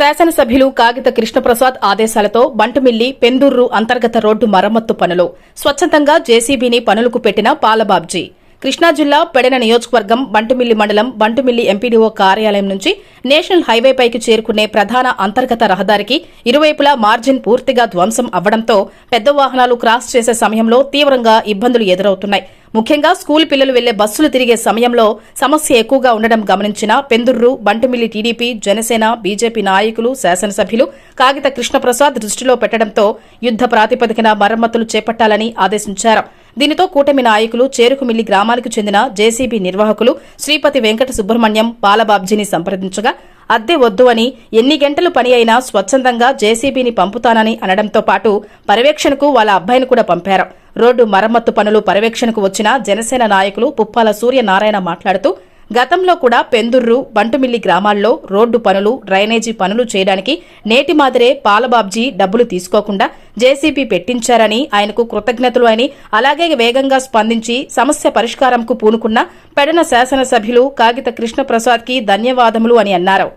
శాసనసభ్యులు కాగిత కృష్ణప్రసాద్ ఆదేశాలతో బంటుమిల్లి పెందూర్రు అంతర్గత రోడ్డు మరమ్మత్తు పనులు. స్వచ్ఛందంగా జేసీబీని పనులకు పెట్టిన పాలబాబ్జీ. కృష్ణా జిల్లా పెడన నియోజకవర్గం బంటుమిల్లి మండలం బంటుమిల్లి ఎంపీడీఓ కార్యాలయం నుంచి నేషనల్ హైవేపైకి చేరుకునే ప్రధాన అంతర్గత రహదారికి ఇరువైపులా మార్జిన్ పూర్తిగా ధ్వంసం అవ్వడంతో పెద్ద వాహనాలు క్రాస్ చేసే సమయంలో తీవ్రంగా ఇబ్బందులు ఎదురవుతున్నాయి. ముఖ్యంగా స్కూల్ పిల్లలు వెళ్ళే బస్సులు తిరిగే సమయంలో సమస్య ఎక్కువగా ఉండడం గమనించిన పెందుర్రు బంటుమిల్లి టీడీపీ జనసేన బీజేపీ నాయకులు శాసనసభ్యులు కాగిత కృష్ణప్రసాద్ దృష్టిలో పెట్టడంతో యుద్ద ప్రాతిపదికన మరమ్మతులు చేపట్టాలని ఆదేశించారు. దీనితో కూటమి నాయకులు చేరుకుమిల్లి గ్రామానికి చెందిన జేసీబీ నిర్వాహకులు శ్రీపతి వెంకట సుబ్రహ్మణ్యం బాలబాబ్జీని సంప్రదించగా అద్దె వద్దు అని ఎన్ని గంటలు పని అయినా స్వచ్ఛందంగా జేసీబీని పంపుతానని అనడంతో పాటు పర్యవేక్షణకు వాళ్ళ అబ్బాయిని కూడా పంపారు. రోడ్డు మరమ్మత్తు పనులు పర్యవేక్షణకు వచ్చిన జనసేన నాయకులు పుప్పాల సూర్యనారాయణ మాట్లాడుతూ గతంలో కూడా పెందుర్రు బంటుమిల్లి గ్రామాల్లో రోడ్డు పనులు డ్రైనేజీ పనులు చేయడానికి నేటి మాదిరే పాలబాబ్జీ డబ్బులు తీసుకోకుండా జేసీబీ పెట్టించారని ఆయనకు కృతజ్ఞతలు అని అలాగే వేగంగా స్పందించి సమస్య పరిష్కారంకు పూనుకున్న పెడన శాసనసభ్యులు కాగిత కృష్ణప్రసాద్కి ధన్యవాదములు అని అన్నారు.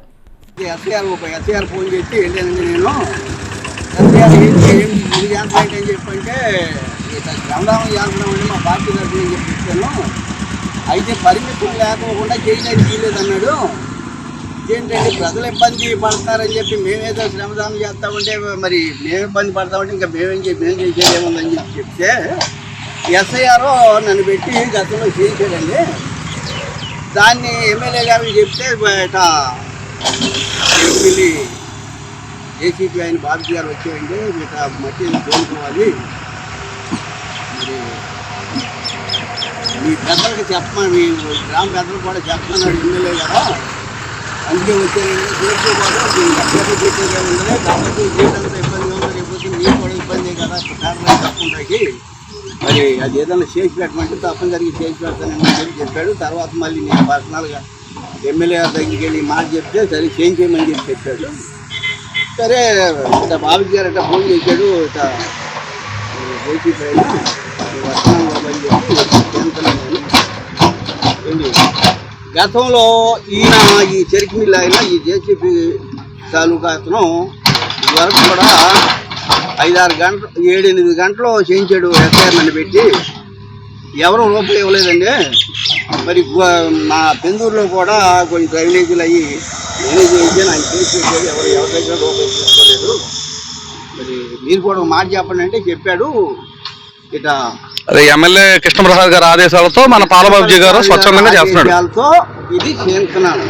ఎస్ఐఆర్ ఒక ఎస్ఐఆర్ ఫోన్ చేసి వెళ్ళానండి నేను. ఎస్ఐఆర్ ఏం చేయండి ఇది చేస్తానంటే అని చెప్పంటే గ్రంథాలు చేస్తున్నామండి మా పార్టీ తరఫున అని చెప్పి చెప్పాను. అయితే పరిమితులు లేకోకుండా చేయడానికి వీలేదు అన్నాడు. ఏంటంటే ప్రజలు ఇబ్బంది పడతారని చెప్పి మేమేదో శ్రమదానం చేస్తామంటే మరి మేము ఇబ్బంది పడతామంటే ఇంకా మేమేం చెప్పి మేము చేసేదేముందని చెప్పి చెప్తే ఎస్ఐఆర్ నన్ను పెట్టి గతంలో చేయించాడండి దాన్ని ఎమ్మెల్యే గారికి చెప్తే ఇట్లా వెళ్ళి ఏసీపీ ఆయన బాబు గారు వచ్చేయండి మీకు ఆ మట్టి కోలుకోవాలి మరి మీ పెద్దలకు చెప్పమని మీ గ్రామ పెద్దలు కూడా చెప్పమన్నాడు ఎమ్మెల్యే కదా అందుకే వచ్చానండి. చేసుకోకూడదు మీ ఎక్కడ చేసేదే ఉండదు కాబట్టి జీవితంతో ఇబ్బందిగా ఉంది లేకపోతే మీకు కూడా ఇబ్బంది కదా కారణం తప్పకుండాకి మరి అది ఏదైనా చేసి పెట్టమంటే తప్పనిసరిగా చేసి పెడతానని చెప్పాడు. తర్వాత మళ్ళీ నేను పర్సనల్గా ఎమ్మెల్యే గారి దగ్గరికి వెళ్ళి మాట చెప్తే సరే చేంజ్ చేయమని చెప్పి చెప్పాడు. సరే ఇట్లా బాబు గారు అట్లా ఫోన్ చేశాడు ఇట్లా ఏసీ పైన వస్తున్నాను బాబు అని చెప్పి ఏంటి? గతంలో ఈయన ఈ చెరుకు మిల్లు అయినా ఈ జేసీపీ తాలూకా అతను ఇదివరకు కూడా ఐదారు గంటలు ఏడెనిమిది గంటలు చేయించాడు ఎస్ఐఆర్ పెట్టి. ఎవరు రూపాయి ఇవ్వలేదండి. మరి మా పెందూరులో కూడా కొన్ని డ్రైనేజీలు అయ్యి చేయించాను ఆయన చేసి పెట్టాడు ఎవరు ఎవరి దగ్గర మరి మీరు కూడా మాట చెప్పండి అంటే చెప్పాడు ఇట అదే ఎమ్మెల్యే కృష్ణప్రసాద్ గారి ఆదేశాలతో మన పాలబాబుజీ గారు స్వచ్ఛందంగా చేస్తున్నాడు. ఇది చేస్తున్నాను.